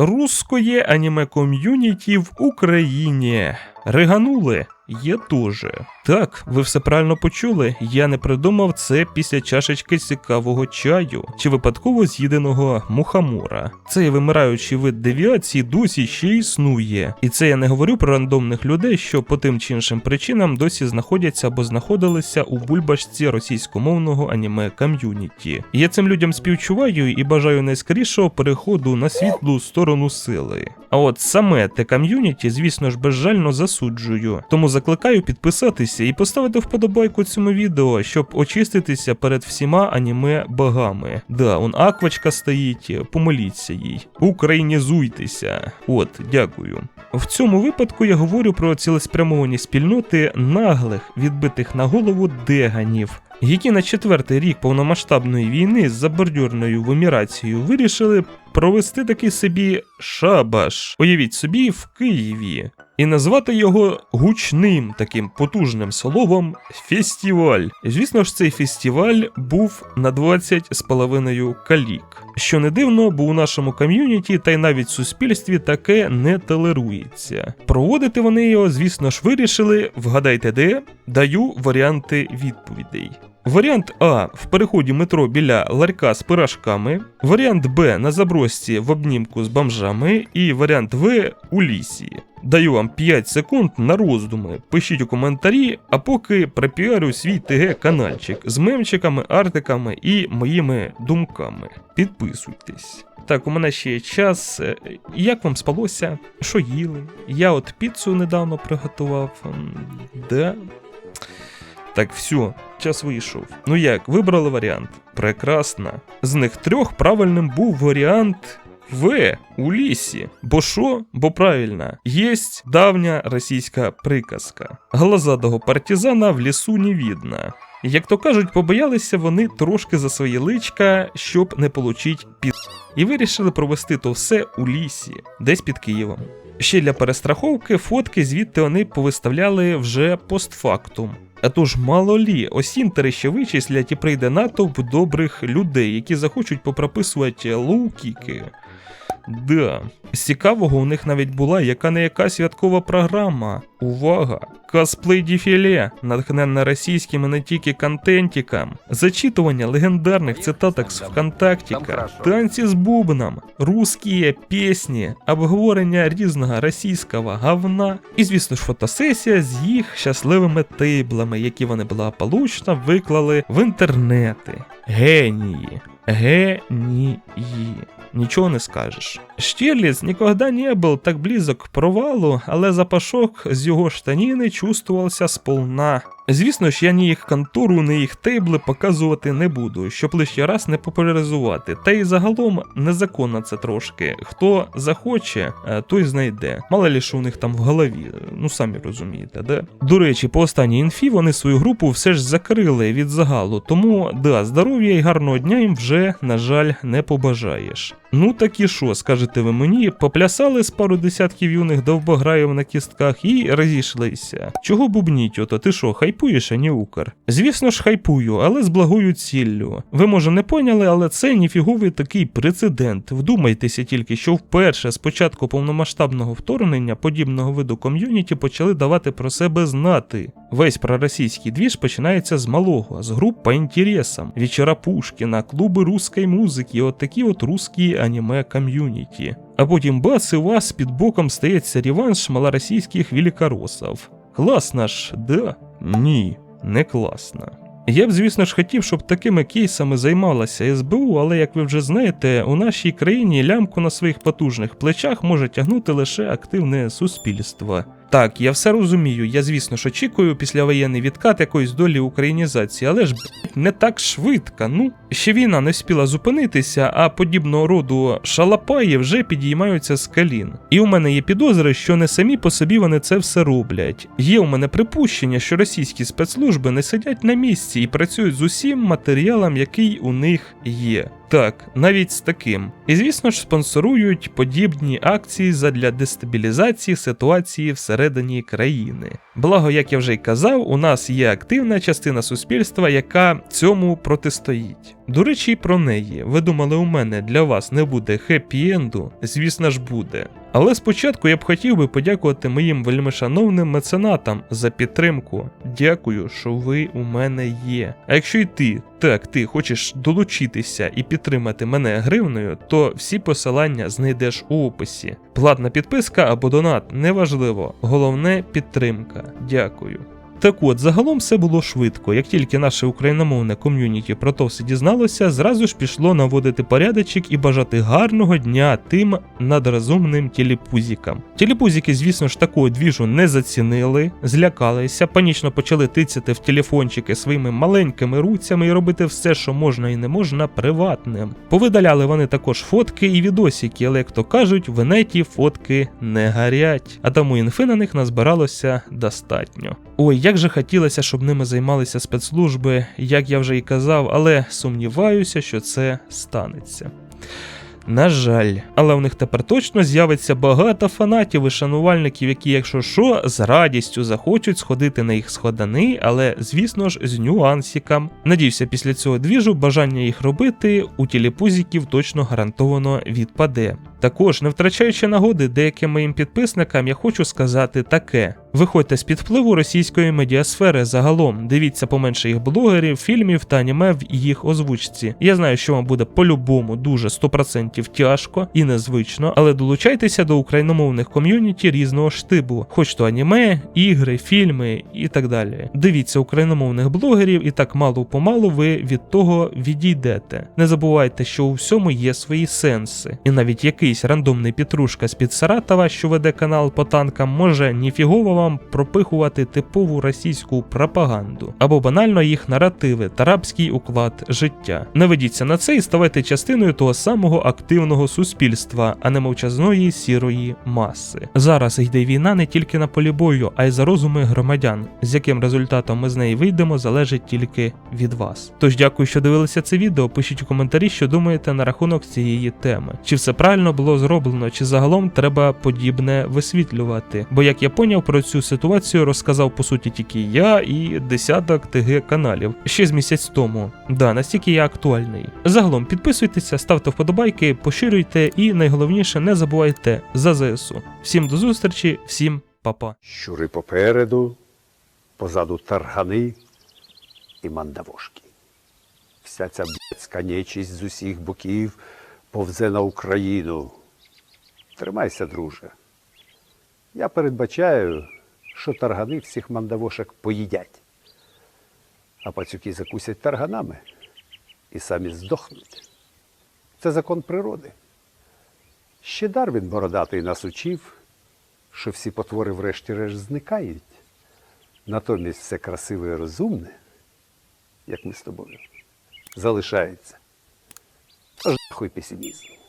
русское аніме ком'юніті в Україні. Риганули. Я теж. Так, ви все правильно почули. Я не придумав це після чашечки цікавого чаю чи випадково з'їденого мухамора. Цей вимираючий вид девіації досі ще існує. І це я не говорю про рандомних людей, що по тим чи іншим причинам досі знаходяться або знаходилися у бульбашці російськомовного аніме ком'юніті. Я цим людям співчуваю і бажаю найскорішого переходу на світлу сторону сили. А от саме те ком'юніті, звісно ж, безжально засуджую. Тому закликаю підписатися і поставити вподобайку цьому відео, щоб очиститися перед всіма аніме богами. Да, он аквачка стоїть, помоліться їй. Українізуйтеся. От, дякую. В цьому випадку я говорю про цілеспрямовані спільноти наглих, відбитих на голову деганів. Які на четвертий рік повномасштабної війни з забордюрною вимірацією вирішили провести такий собі шабаш, уявіть собі, в Києві, і назвати його гучним таким потужним словом фестиваль. Звісно ж, цей фестиваль був на 20 з половиною калік. Що не дивно, бо у нашому ком'юніті та й навіть суспільстві таке не толерується. Проводити вони його, звісно ж, вирішили. Вгадайте, де даю варіанти відповідей. Варіант А в переході метро біля ларька з пирожками, варіант Б на забросці в обнімку з бомжами, і варіант В у лісі. Даю вам 5 секунд на роздуми. Пишіть у коментарі, а поки пропіарю свій ТГ каналчик з мемчиками, артиками і моїми думками. Підписуйтесь. Так, у мене ще є час. Е, Як вам спалося? Що їли? Я от піцу недавно приготував. Да. Так, все, час вийшов. Ну як, вибрали варіант? Прекрасно. З них трьох правильним був варіант В у лісі. Бо що? Бо правильно, єсть давня російська приказка. Глазадого партизана в лісу не видно. Як то кажуть, побоялися вони трошки за свої личка, щоб не получить під. І вирішили провести то все у лісі, десь під Києвом. Ще для перестраховки фотки звідти вони повиставляли вже постфактум. А тож мало лі, осінтери ще вичислять і прийде натовп добрих людей, які захочуть попрописувати лоу-кіки. Да. Цікавого у них навіть була яка не яка святкова програма. Увага! Косплей дефіле, натхненна російським і не тільки контентікам, зачитування легендарних цитаток з ВКонтактіка, танці з бубном, русські пісні, обговорення різного російського говна і, звісно ж, фотосесія з їх щасливими тейблами, які вони благополучно виклали в інтернети. Генії. Генії. Нічого не скажеш. Штірліц ніколи не був так близок к провалу, але запашок з його штаніни чувствувався сполна. Звісно ж, я ні їх контору, ні їх тейбли показувати не буду, щоб лише раз не популяризувати. Та й загалом незаконно це трошки. Хто захоче, е, той знайде. Мало лі що у них там в голові, ну самі розумієте, де? До речі, по останній інфі вони свою групу все ж закрили від загалу, тому да, здоров'я і гарного дня їм вже, на жаль, не побажаєш. Ну так і що, скажете ви мені, поплясали з пару десятків юних довбограїв на кістках і розійшлися. Чого бубніть, ото ти що, хайпуєш, а не укр? Звісно ж, хайпую, але з благою ціллю. Ви може не поняли, але це ніфіговий такий прецедент. Вдумайтеся тільки, що вперше з початку повномасштабного вторгнення подібного виду ком'юніті почали давати про себе знати. Весь проросійський двіж починається з малого, з груп по інтересам, вечора Пушкіна, клуби русської музики, от такі от русські аніме ком'юніті. А потім бац, і вас під боком стається реванш малоросійських великоросів. Класно ж, да? Ні, не класно. Я б, звісно ж, хотів, щоб такими кейсами займалася СБУ, але як ви вже знаєте, у нашій країні лямку на своїх потужних плечах може тягнути лише активне суспільство. Так, я все розумію. Я, звісно ж, очікую післявоєнний відкат якоїсь долі українізації, але ж блядь, не так швидко. Ну, ще війна не встигла зупинитися, а подібного роду шалапаї вже підіймаються з колін. І у мене є підозри, що не самі по собі вони це все роблять. Є у мене припущення, що російські спецслужби не сидять на місці і працюють з усім матеріалом, який у них є. Так, навіть з таким. І звісно ж, спонсорують подібні акції задля дестабілізації ситуації всередині країни. Благо, як я вже й казав, у нас є активна частина суспільства, яка цьому протистоїть. До речі, про неї. Ви думали, у мене для вас не буде хеппі-енду? Звісно ж буде. Але спочатку я б хотів би подякувати моїм вельмишановним меценатам за підтримку. Дякую, що ви у мене є. А якщо й ти, так, ти хочеш долучитися і підтримати мене гривною, то всі посилання знайдеш у описі. Платна підписка або донат неважливо. Головне підтримка. Дякую. Так от, загалом все було швидко. Як тільки наше україномовне ком'юніті про то все дізналося, зразу ж пішло наводити порядочок і бажати гарного дня тим надрозумним тіліпузікам. Тіліпузіки, звісно ж, такого двіжу не зацінили, злякалися, панічно почали тицяти в телефончики своїми маленькими руцями і робити все, що можна і не можна, приватним. Повидаляли вони також фотки і відосики, але як то кажуть, в неті фотки не гарять, а тому інфи на них назбиралося достатньо. Ой, як же хотілося, щоб ними займалися спецслужби, як я вже і казав, але сумніваюся, що це станеться. На жаль, але у них тепер точно з'явиться багато фанатів і шанувальників, які, якщо що, з радістю захочуть сходити на їх сходани, але звісно ж з нюансиком. Надіюся, після цього двіжу бажання їх робити у тіліпузіків точно гарантовано відпаде. Також, не втрачаючи нагоди деяким моїм підписникам, я хочу сказати таке: виходьте з під впливу російської медіасфери загалом, дивіться поменше їх блогерів, фільмів та аніме в їх озвучці. Я знаю, що вам буде по-любому дуже 100% тяжко і незвично, але долучайтеся до україномовних ком'юніті різного штибу, хоч то аніме, ігри, фільми і так далі. Дивіться україномовних блогерів, і так мало помалу ви від того відійдете. Не забувайте, що у всьому є свої сенси, і навіть якийсь рандомний петрушка з під Саратова, що веде канал по танкам, може ніфігово вам пропихувати типову російську пропаганду або банально їх наративи та рабський уклад життя. Не ведіться на це і ставайте частиною того самого активного суспільства, а не мовчазної сірої маси. Зараз йде війна не тільки на полі бою, а й за розуми громадян. З яким результатом ми з неї вийдемо, залежить тільки від вас. Тож дякую, що дивилися це відео. Пишіть у коментарі, що думаєте на рахунок цієї теми. Чи все правильно було зроблено, чи загалом треба подібне висвітлювати? Бо як я поняв, про цю ситуацію розказав по суті тільки я і десяток ТГ каналів ще з місяць тому. Да, настільки я актуальний. Загалом підписуйтеся, ставте вподобайки, поширюйте і найголовніше не забувайте за ЗСУ. Всім до зустрічі, всім па-па. Щури попереду, позаду таргани і мандавошки. Вся ця блядська нечість з усіх боків повзе на Україну. Тримайся, друже. Я передбачаю, що таргани всіх мандавошок поїдять, а пацюки закусять тарганами і самі здохнуть. Це закон природи. Ще Дарвін бородатий нас учив, що всі потвори врешті-решт зникають. Натомість все красиве і розумне, як ми з тобою, залишається. Rui Pessimismo.